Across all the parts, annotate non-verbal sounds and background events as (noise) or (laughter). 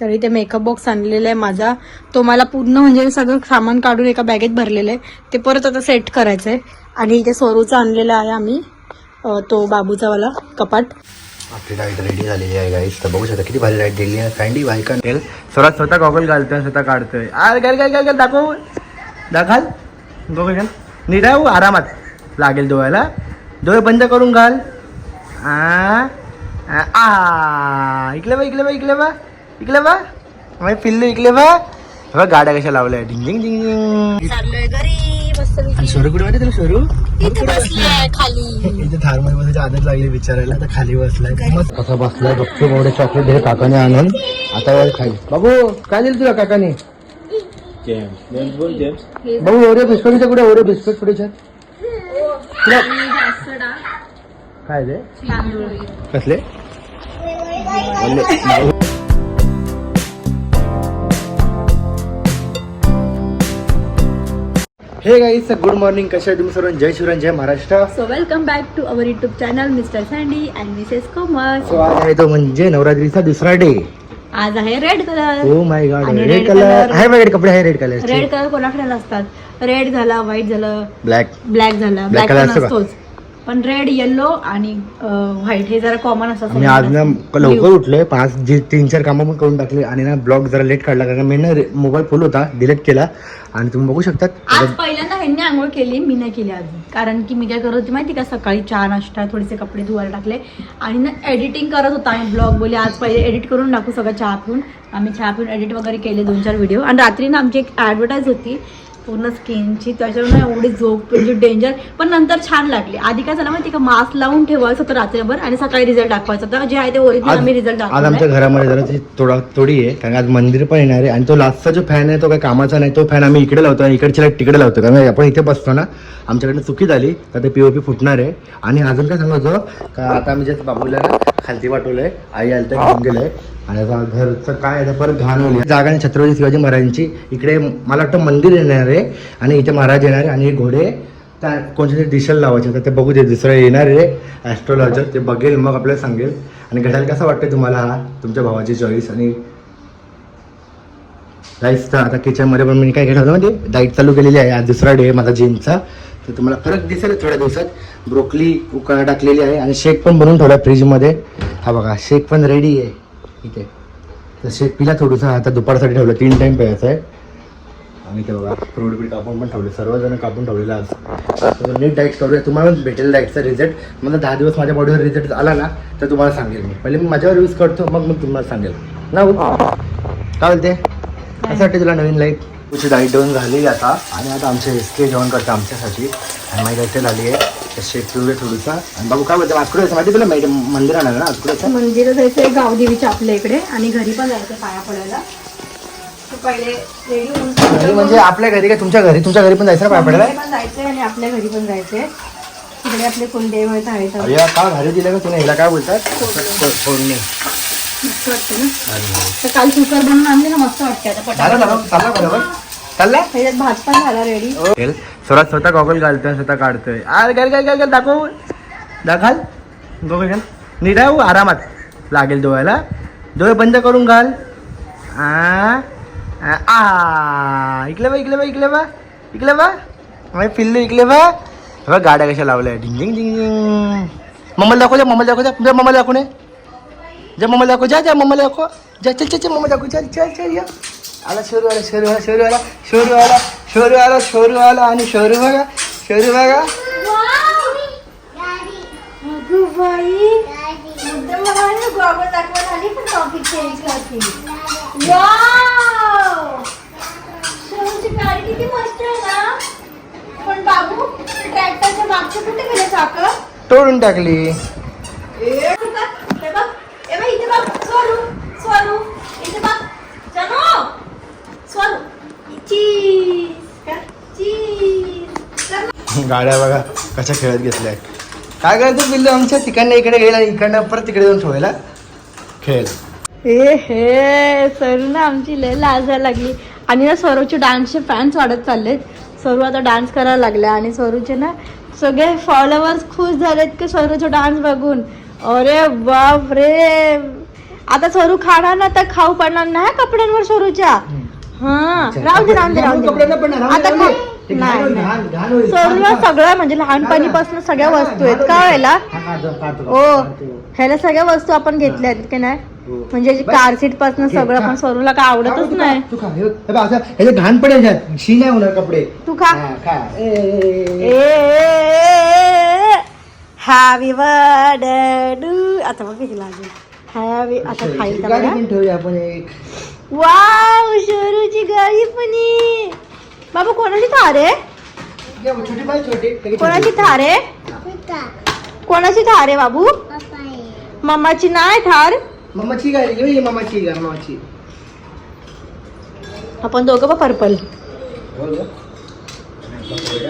तर इथे makeup box आणलेला आहे माझा. तो मला पूर्ण म्हणजे सगळं सामान काढून एका बॅगेत भरलेलं आहे. ते परत आता सेट करायचं आहे आणि इथे सोरूचा आणलेला आहे आम्ही. तो बाबूचा वाला कपाट. आपली लाइट रेडी झालेली आहे गाईस तर बघू शकता किती भारी लाइट दिली आहे. कांडी बायका तेल स्वतः स्वतः गॉगल घालतोय स्वतः काढतोय. आर गल गल गल दाखव. दाखल. गॉगल घाल नीट आहे हो, आरामात. लागेल डोळ्याला. डोळे बंद करून घाल. आ इकलं बा इकडे बा इकडे बा इकले बा पिल्लू इकले बा बघ गाड्या कशा लावल्या. डिंग डिंग डिंग डिंग. चाललोय घरी. मस्त आणि शोरू कुठे माहिती तुला शोरू इथे बसलाय खाली. इथे थारमध्ये बसायची आदत लागली विचारायला आता खाली बसलाय. मग कसा बसलाय बघतो एवढे चॉकलेट दे काकाने आणून. आता वर खाली. बाबू काय दिलं तुला काकाने? बाबू ओरे बिस्कुटच्या कुठे ओरे बिस्कुट कुठे काय ते कसले? हे गाईस गुड मॉर्निंग कशा आहे तुम्ही सर्व जय शिवराय जय Maharashtra so welcome back to our YouTube channel Mr Sandy and Mrs Comus so आज आहे तो म्हणजे नवरात्रीचा दुसरा डे आज आहे red colour oh my God आणि रेड red कलर color. आहे माझ्याकडे कपडे आहे रेड कलर रेड कलर कोणाकडे नसतात रेड झाला व्हाईट झालं ब्लॅक ब्लॅक झाला Black ब्लॅक color असतो का? नसतोच पण रेड येल्लो आणि व्हाईट हे जरा कॉमन असतात मी आज ना लवकर उठलोय पाच जे तीन चार कामं पण करून टाकले आणि ना ब्लॉग जरा लेट काढला कारण मी ना मोबाईल फुल होता डिलीट केला. आणि तुम्ही बघू शकता आज पहिल्यांदा ह्यांनी आंघोळ केली मी नाही केली अजून कारण की मी काय करत होती माहिती का सकाळी चहा नाश्ता थोडेसे कपडे धुवायला टाकले. आणि ना एडिटिंग करत होता आम्ही ब्लॉग बोले आज पहिले एडिट करून टाकू सगळं चहा पिऊन. आम्ही चहा पिऊन एडिट वगैरे केले दोन चार व्हिडिओ आणि रात्री ना आमची एक ॲडव्हर्टाईज होती पूर्ण स्किनची त्याच्यावर एवढी झोप म्हणजे डेंजर पण नंतर छान लागली. आधी काय झालं माहिती का? मास्क लावून ठेवायचं होतं रात्रभर आणि सकाळी रिझल्ट दाखवायचं होतं. जे आहे ते ओरिजिनल आम्ही रिझल्ट आज आमच्या घरामध्ये जरा ती थोडा थोडी आहे. कारण आज मंदिर पण येणार आहे. आणि तो लास्टचा जो फॅन आहे तो काही कामाचा नाही. तो फॅन आम्ही इकडे लावतो आणि इकडची लाइट तिकडे लावतो कारण आपण इथे बसतो ना आमच्याकडे चुकी झाली तर ते पीओपी फुटणार आहे. आणि अजून काय सांगायचं का आता आम्ही जे बाबूला ना खालती पाठवलंय आई आलं तर घेऊन गेलंय. आणि आता घरचं काय आहे, आता परत घाण होईल जागा नाही छत्रपती शिवाजी महाराजांची. इकडे मला वाटतं मंदिर येणार आहे आणि इथे महाराज येणार आहे आणि हे घोडे त्या कोणत्या तरी दिशेला लावायचे तर ते बघू दे दुसरं येणार आहे ॲस्ट्रॉलॉजर ते बघेल मग आपल्याला सांगेल. आणि घडायला कसं वाटतं तुम्हाला हा? तुमच्या भावाची चॉईस आणि राईस तर आता किचनमध्ये पण मी काय घेणार होतं म्हणजे डाईट चालू केलेली आहे. आज दुसरा डे माझा जिमचा तर तुम्हाला फरक दिसेल थोड्या दिवसात. ब्रोकली उकळा टाकलेली आहे आणि शेक पण बनवून ठेवला फ्रीजमध्ये हा बघा शेक पण रेडी आहे. ठीक आहे. तसे पिला थोडंसं आता दुपारसाठी ठेवलं तीन टाईम प्यायचं आहे. आणि ते बघा फ्रूट बीट कापून पण ठेवले सर्वजण कापून ठेवलेलं असं नीट डाईट करूया. तुम्हाला भेटेल डाईटचा रिझल्ट मला दहा दिवस माझ्या बॉडीवर रिझल्ट आला ना तर तुम्हाला सांगेल मी. पहिले मी माझ्यावर यूज करतो मग मग तुम्हाला सांगेल. ना हो? काय बोलते असं वाटते तुला नवीन लाइट तुझी डाईट देऊन झाली आता. आणि आता आमचे एस के जेवण करते आमच्यासाठी. आणि माझी डाईट झाली आहे. पिऊया थोडंसं आणि बाबू काय बोलते? आज कुठे माहिती तुला? मंदिर आणलं ना आज कुठे मंदिर जायचंय गावदेवीच्या आपल्या इकडे. आणि घरी पण जायचं पाया पडायला. पहिले म्हणजे आपल्या घरी काय? तुमच्या घरी तुमच्या घरी पण जायचं पाय पडायला? पण जायचंय आणि आपल्या घरी पण जायचंय. तिकडे आपले कुलदेव आहेत. आहेत का घरी दिलं का तुला? हिला काय बोलतात? फो- फोडणी मस्त वाटतं ना? आणि तर काल कुकर बनवून आणले ना मस्त वाटते आता चालला बरोबर. चालला? भात पण झाला रेडी स्वतः स्वतः गॉगल घालतोय स्वतः काढतोय. आर गल गल गल गल दाखव. दाखाल. गॉगल घाल. नीट हो, आरामात. लागेल डोळ्याला. डोळे बंद करून घाल. आ आ, इकले बा इकले बा इकले बा इकले बा माय पिल्लू इकले बा बघा गाड्या कशा लावल्या? डिंग डिंग डिंग डिंग. मम्मा दाखव जा मम्माला दाखव जा. जा मम्माला दाखव ने जा मम्माला दाखव जा जा मम्माला दाखव. जा चल चल चल मम्मा दाखव. चल चल चल या. आला शोरू आला शोरू आला शोरू आला शोरू आला शोरू आला शोरू आला आणि शोरू बघा शोरू बघा किती मस्त आहे ना पण बाबू ट्रॅक्टरच्या मागचे कुठे गेले चाक तोडून टाकली गाड्या बघा कशा खेळत घेतल्या काय करायचं बिल्लू आमच्या तिकडनं इकडे गेला इकडनं परत तिकडे जाऊन ठेवायला? खेळ. ए हे सरू ना आमची लय लाजायला लागली. आणि ना स्वरूचे डान्सचे फॅन्स वाढत चाललेत. स्वरू आता डान्स करायला लागला आणि स्वरूचे ना सगळे फॉलोअर्स खुश झालेत की स्वरूचा डान्स बघून. अरे बाप रे आता स्वरू खाणार ना तर खाऊ पडणार नाही कपड्यांवर स्वरूच्या हा राहू दे दे पण दे, आता दे. ते घाण नाही. घाण- घाण होईल. सगळं म्हणजे लहानपणीपासून सगळ्या वस्तू आहेत. का व्हायला हा, काढतो, काढतो, ओ काढतो. ह्याला सगळ्या वस्तू आपण घेतल्या आहेत की नाही? हो. म्हणजे बस. कार सीटपासून सगळं खा. पण स्वरूला काय आवडतच तू खा, नाही. तू खा. हे बघ, हे बघ, असं- ह्याचे घाण पण याच्यात शी नाही होणार कपडे. तू खा. हा, खा. ए, ए, ए, ए. हॅवी बर्थडे आता बघ किती लागेल हॅवी आता खाईल गाडी का पण ठेवूया आपण एक. वाव शरूची गाडी पण आहे. बाबा कोणाची थार आहे? छोटी छोटी. कोणाची. थार आहे? कोणाची थार आहे बाबू? मम्माची नाही थार. मम्माची गाडी ये, ये मम्माची गाडी मम्माची. आपण दोघं बा पर्पल.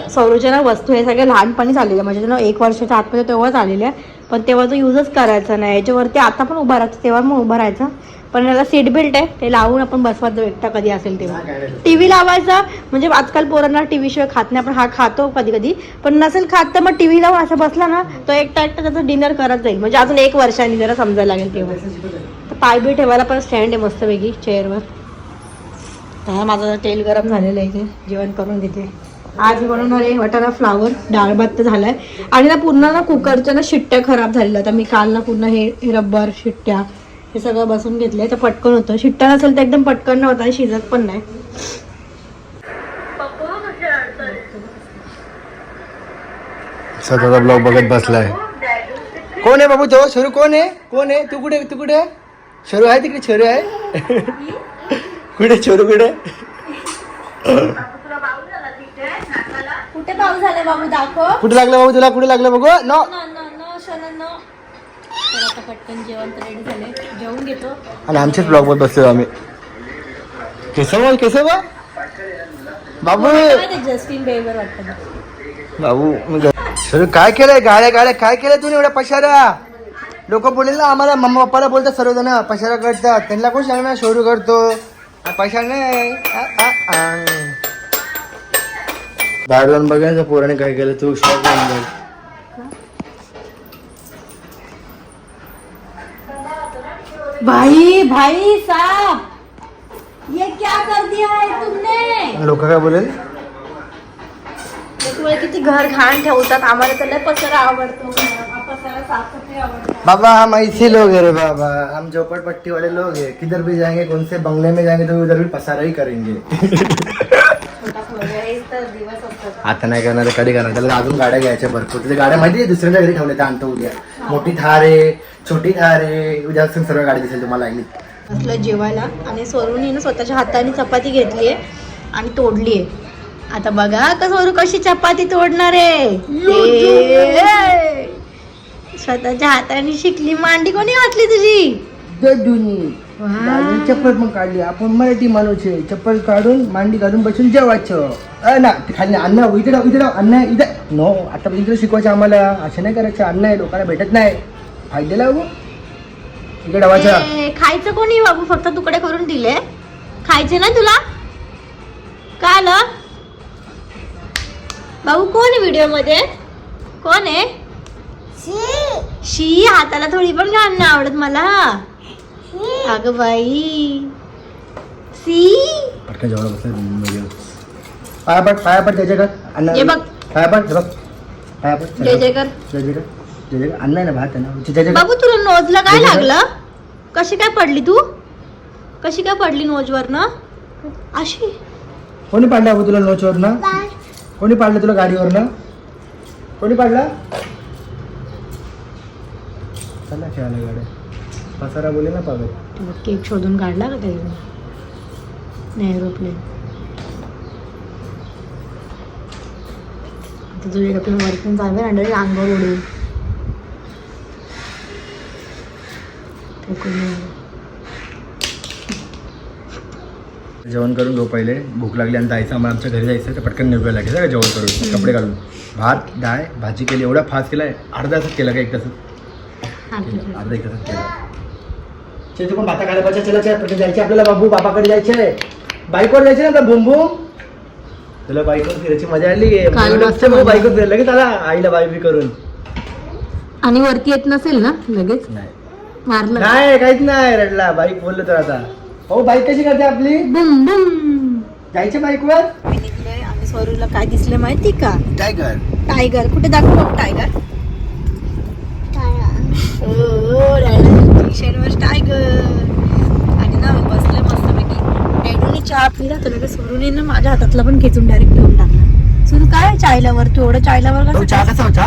सौरच्या ना वस्तू हे सगळे लहानपणी आलेल्या म्हणजे ना एक वर्षाच्या आतमध्ये तेव्हाच आलेल्या पण तेव्हा तो युजच करायचा नाही. याच्यावरती आता पण उभा राहायचं तेव्हा मग उभा राहायचा. पण याला सीट बेल्ट आहे. ते लावून आपण बसवायचं एकटा कधी असेल तेव्हा. नाही. टीव्ही लावायचा म्हणजे आजकाल पोरांना टीव्ही शिवाय खात नाही आपण हा खातो कधी कधी. पण नसेल खात तर मग टीव्ही लावून असं बसला ना तो एकटा एकटा त्याचं डिनर करत जाईल. म्हणजे अजून एक वर्षांनी जरा समजायला लागेल तेव्हा. तर पाय बी ठेवायला पण स्टँड आहे मस्तपैकी चेअरवर तर माझं तेल गरम झालेलं आहे इथे जेवण करून घेते. आज बनवणार आहे वटाणा फ्लावर डाळ भात तर झालाय. आणि ना पूर्ण ना कुकरच्या ना शिट्ट्या खराब झालेल्या तर मी काल ना पूर्ण हे हे रब्बर शिट्ट्या हे सगळं बसून घेतलंय तर पटकन होतं. शिट्ट्या नसेल तर एकदम पटकन नव्हता आणि शिजत पण नाही. स्वतःचा ब्लॉग बघत बसलाय. कोण आहे बाबू तो? शरू कोण आहे? कोण आहे? तू कुठे? तू कुठे? शरू आहे तिकडे? शरू आहे? कुठे? शरू कुठे? कुठे पाऊस झाला बाबू? दाखव. कुठे लागलं बाबू तुला? कुठे लागलं बघू नो. पटकन जेवण तर रेडी झाले जेवून घेतो. आणि आमच्याच ब्लॉग वर बसतो आम्ही. केसं बोल केसं बा बाबू जस्टिन बेबर वाटतं बाबू शरू काय केलंय? गाड्या गाड्या काय केलंय तुम्ही एवढ्या पशारा? लोक बोलेल ना आम्हाला मम्मा पप्पाला बोलतात सर्वजण. पशारा करतात. त्यांना कोण सांगणार? शोरू करतो. पशा नाही. बाहेर जाऊन बघायचं पोराने काय केलं तू शॉक होऊन जाईल. भाई भाई साहब ये क्या कर दिया है तुमने? लोक काय बोलेल? तुम्हाला किती घर घाण ठेवतात. आम्हाला तर लय पसारा आवडतो. पसारा साफसफाई आवडतो बाबा हम ऐसे लोग है रे बाबा. हम झोपड़पट्टी वाले लोग हैं. किधर भी जाएंगे कौन से बंगले में जाएंगे तो उधर भी पसारा ही करेंगे. छोटा वगैरे तर दिवस आता नाही करणार कधी करणार? त्याला अजून गाड्या घ्यायच्या भरपूर. तिथे गाड्या माहिती आहे दुसऱ्याच्या घरी ठेवल्या त्या आणतो उद्या. मोठी थार आहे छोटी थार आहे. उद्या असून सर्व गाडी दिसेल तुम्हाला लाईनीत. असलं जेवायला. आणि स्वरूने ना स्वतःच्या हाताने चपाती घेतली आहे आणि तोडली आहे. आता बघा का स्वरू कशी चपाती तोडणार आहे? स्वतःच्या हाताने शिकली. मांडी कोणी घातली तुझी? वा. चप्पल पण काढली. आपण मराठी माणूस आहे. चप्पल काढून मांडी घालून बसून जेवायचं. अ, ना खाली नाही. अन्न इथे राव, इथे राव, अन्न आहे, इथे. नो आता इकडे शिकवायचं आम्हाला. असं नाही करायचं. अन्न आहे लोकांना भेटत नाही. फायदेला हो इकडे ए, खायचं कोणी बाबू? फक्त तुकडे करून दिले. खायचे ना तुला? का आलं? बाबू कोण आहे व्हिडिओमध्ये कोण आहे? शी. हाताला थोडी पण घाण नाही आवडत मला. अगं बाई सी? पटकन जेवायला बसलं पाया पड पाया पड त्याच्याकडे अन्न हे बघ. पाया पड बघ. पाया पड जय जय कर जय जय कर. जय जय कर. अन्न आहे ना भात त्याच्याकडे बाबू तुला नोजला काय कर. लागलं? कशी काय पडली तू? कशी काय पडली नोजवर ना अशी. कोणी पाडलं बाबू तुला नोचवर ना कोणी पाडलं तुला गाडीवर ना कोणी पाडला? चला खेळायला गाड्या. पसारा बोले ना पागल. केक शोधून काढला का त्याने? नाही एरोप्लेन आता तुझे एरोप्लेन वरतून आणि direct अंगावर उडेल. जेवण करून घेऊ पहिले. भूक लागली आणि जायचं. आम्हाला आमच्या घरी जायचं तर पटकन निघायला लागेल का जेवण करून. कपडे घालून. भात डाळ भाजी केली. एवढा फास्ट केलाय. अर्धा तासात केला का एक तासात? आहे. अर्धा एक तासात केला. तू पण भाता काढायला चला पटकन जायचे आपल्याला बाबू बाबाकडे जायचंय बाईकवर जायचे ना बुम बुम तुला बाईकवर फिरायची मजा आली काल मस्त भाऊ. बाईकवर फिरलं की त्याला आईला बाई बी करून. आणि वरती येत नसेल ना लगेच? नाही. मारलं. नाही काहीच नाही रडला. बाईक बोललो तर आता. हो बाईक कशी करते आपली? बुम बुम. जायच्या बाईकवर? मी निघलोय. आणि स्वरूला काय दिसलं माहिती का? टायगर टायगर कुठे दाखव टायगर वर टायगर आणि ना मी बसले मस्तपैकी. डॅडूने चहा पिला तर लगेच सुरूने ना माझ्या हातातला पण खेचून डायरेक्ट ठेवून टाकला. सुरू काय चायलावर तू एवढं चायलावर तो कसं चहा कसा होता?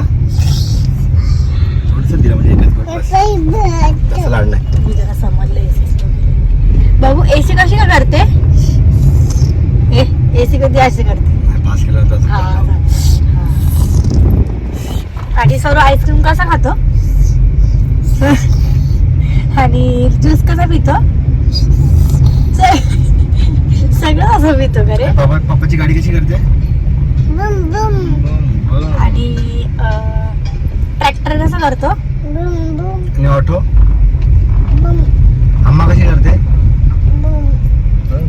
म्हणजे बाबू एसी कशी का करते? ए एसी कधी अशी करते? पास केला होता हा, हा. आणि सर्व आईस्क्रीम कसा खातो? आणि ज्यूस कसा पितो? स- सगळं असं पितो का रे? बाबा पप्पाची गाडी कशी करते? आणि ट्रॅक्टर कसं करतो? आणि ऑटो अम्मा कशी करते?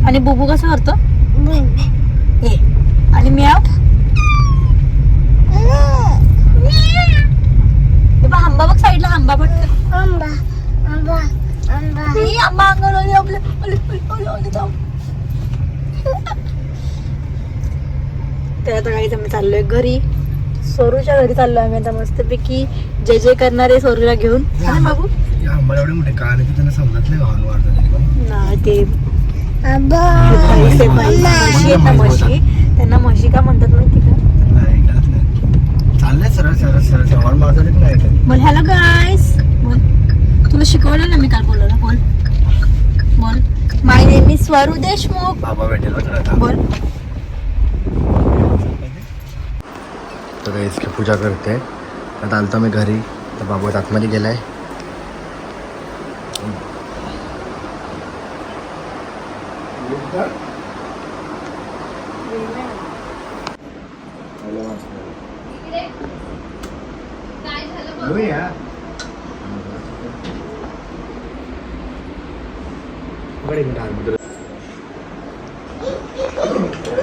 आणि बुबू कसं करतो? हे. आणि म्याव? हे बघ, आंबा बघ साईडला आंबा बघ हे आंबा अंगावर आले आपले आले, आले, आले, आले, थांब. काही आम्ही चाललोय घरी. सोरूच्या घरी चाललोय आम्ही आता मस्तपैकी. जे जे करणारे सोरूला घेऊन. बाबू? या आम्हाला एवढे मोठे कान आहे की त्यांना समजत नाही. नाही ते म्हशी आहेत ना म्हशी त्यांना म्हशी का म्हणतात माहिती का? नाही, कळत नाही. चाललंय सरळ सरळ सरळ. सरळ हॉर्न मारतात की नाही ऐकत. बोल हॅलो गाईस बोल. तुला शिकवलं ना मी काल बोलवलं बोल. बोल. माय नेम इज स्वरू देशमुख बाबा भेटेल बघ आता. बोल इसकी पूजा करते आता आलतो मी घरी तर बाबा आतमध्ये गेलाय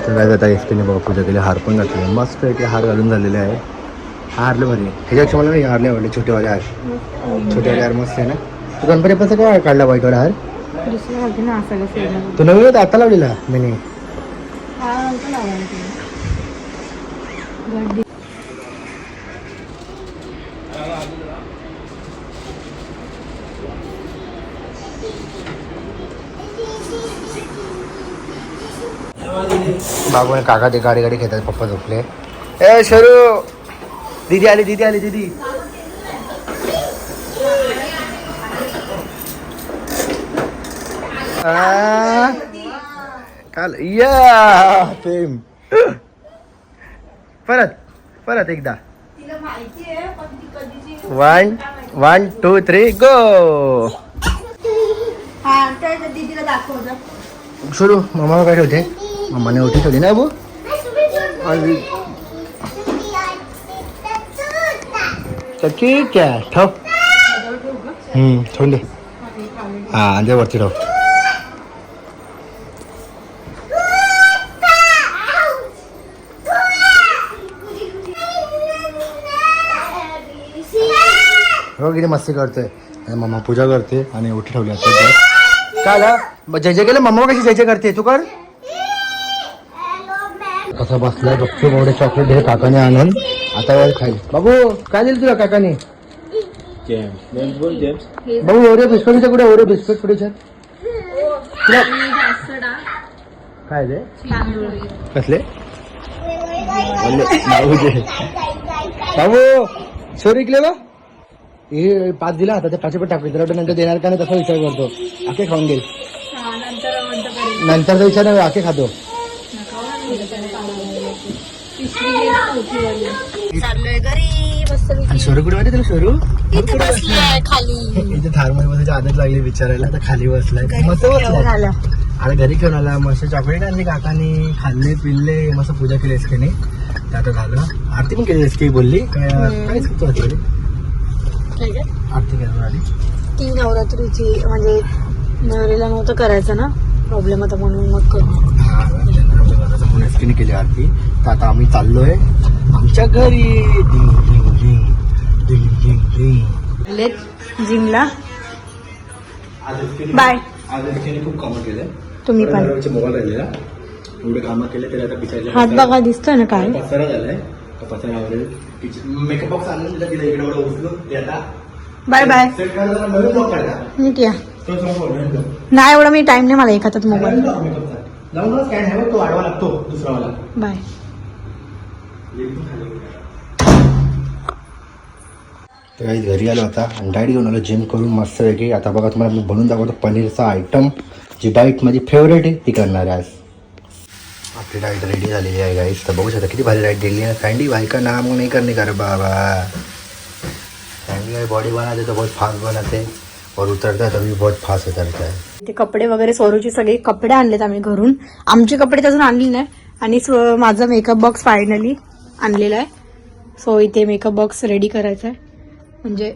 तर काय आता एसटीने बाबा पूजा केली हार पण घातले. मस्त आहे की हार घालून झालेले आहे. हारले भारी. ह्याच्यापेक्षा मला नाही हारले आवडले छोटेवाले हार. छोटेवाले हार मस्त आहे ना? तू गणपती पण काय काढला बाईकवर हार? तू नवीन होता आता लावलेला मी हा बाबू आणि काका ते गाडी गाडी खेळतात पप्पा झोपले. ए शरू. दीदी आली दीदी आली दीदी. आ, काल या प्रेम. परत परत एकदा. One one two three go हा. सुरू मम्मा काय ठेवते? ओटी ठेवली ना बू तर ठीक आहे ठेव हम्म, ठेवून दे हा दे वरती ठेव हो किती मस्ती करतोय आणि मम्मा पूजा करते आणि ओटी ठेवली आता. (laughs) काय? जय जय केलं मम्मा कशी जय जय करते? तू कर. कसा बसलाय बघतो एवढे चॉकलेट हे काकाने आणून. आता वर खाईल. बाबू काय दिलं तुला काकाने? बाबू एवढे बिस्किटचे कुठे? एवढे बिस्किट कुठे? तुला काय ते कसले? बाबू दे. बाबू इकले बा. हे पाच दिला आता ते पाचशे पण टाकले वाटलं नंतर देणार का नाही तसा विचार करतो. आखे खाऊन घेईल हा. नंतरचा विचार नाही आखे खातो. चाललोय घरी मस्त शोरू कुठे माहिती तुला शोरू? इथे बसलाय खाली. इथे थारमध्ये बसायची आदत लागली विचारायला तर खाली बसलाय. मस्त बसलाय. घरी घेऊन आला मस्त चॉकलेट आणली काकानी खाल्ले पिल्ले मस्त पूजा केली एसकेने ते आता झालं. आरती पण केली एसके बोलली. काय काय तू आरती केली? आली ती नवरात्रीची म्हणजे नवरीला नव्हतं करायचं ना? प्रॉब्लेम होता म्हणून मग करू. म्हणून एसकेने केली आरती. तर आता आम्ही चाललोय. आमच्या घरी. डिंग, डिंग, डिंग, डिंग, डिंग, डिंग. लेट जिमला बाय. आज एसटीने खूप कामं केले. तुम्ही पण. मोबाईल राहिलेला. एवढे कामं केले तरी आता बिचारच्या हात बघा दिसतोय ना काय? पसारा झालाय. तो पसारा आवडेल मेकअप बॉक्स आणून दिला तिला इकडे एवढं उचलून ते आता बाय बाय. नाही एवढा मी टाइम नाही मला एक हातात मोबाईल. नवीन lock makeup चा. लावून ना स्कॅन आहे बघ, तो आडवा लागतो दुसरावाला. बाय. तर काही घरी आलो होता आणि घेऊन आलो जिम करून मस्त की आता बघा तुम्हाला मी बनवून दाखवतो पनीरचा आयटम जी डाएट माझी फेवरेट आहे ती करणार आहे आज. आपली डाएट रेडी झालेली आहे गाईस तर बघू शकता किती भारी डाएट दिली आहे. सँडी भाई का नाम नहीं करने का रे बाबा. सँडी भाई बॉडी बनाते तो बहुत फास्ट बनाते और उतरता है तभी बहुत फास्ट उतरता है. ते कपडे वगैरे सोरूचे सगळे कपडे आणलेत आम्ही घरून. आमचे कपडे तर अजून आणले नाही. आणि स्व- माझा मेकअप बॉक्स फायनली आणलेला आहे. सो इथे मेकअप बॉक्स रेडी करायचा आहे. म्हणजे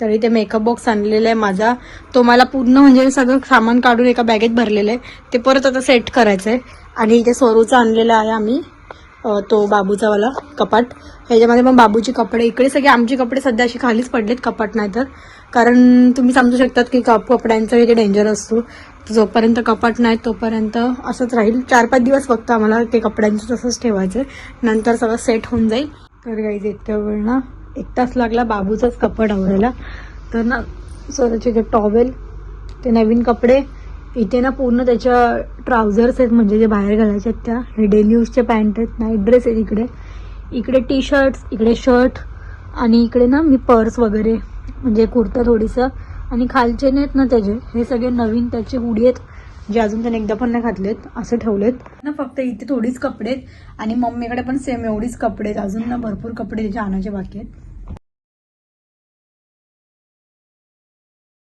तर इथे मेकअप बॉक्स आणलेला आहे माझा. तो मला पूर्ण म्हणजे सगळं सामान काढून एका बॅगेत भरलेलं आहे. ते परत आता सेट करायचं आहे. आणि इथे सोरूचं आणलेलं आहे आम्ही. तो बाबूचा वाला कपाट. ह्याच्यामध्ये मग बाबूचे कपडे इकडे सगळे आमचे कपडे सध्या असे खालीच पडलेत कपाट नाही तर. कारण तुम्ही समजू शकतात की कप कपड्यांचा इथे डेंजर असतो जोपर्यंत कपाट नाही तोपर्यंत असंच राहील. चार पाच दिवस फक्त आम्हाला ते कपड्यांचं तसंच ठेवायचं आहे नंतर सगळं सेट होऊन जाईल. तर काही इतक्या वेळ ना एक तास लागला बाबूचाच कपड आवडायला तर ना स्वतःचे जे टॉवेल ते नवीन कपडे इथे ना पूर्ण त्याच्या ट्राउझर्स आहेत म्हणजे जे बाहेर घालायचे आहेत त्या. हे डेली यूजचे पॅन्ट आहेत नाईट ड्रेस आहेत इकडे. इकडे टी शर्ट्स इकडे शर्ट आणि इकडे ना मी पर्स वगैरे म्हणजे कुर्ता थोडीसं. आणि खालचे नाहीत ना त्याचे हे सगळे नवीन त्याचे हुडी आहेत जे अजून त्याने एकदा पण नाही घातलेत असं ठेवलेत. ना फक्त इथे थोडीच कपडे आहेत आणि मम्मीकडे पण सेम एवढीच कपडे आहेत अजून ना भरपूर कपडे त्याचे आणायचे बाकी आहेत.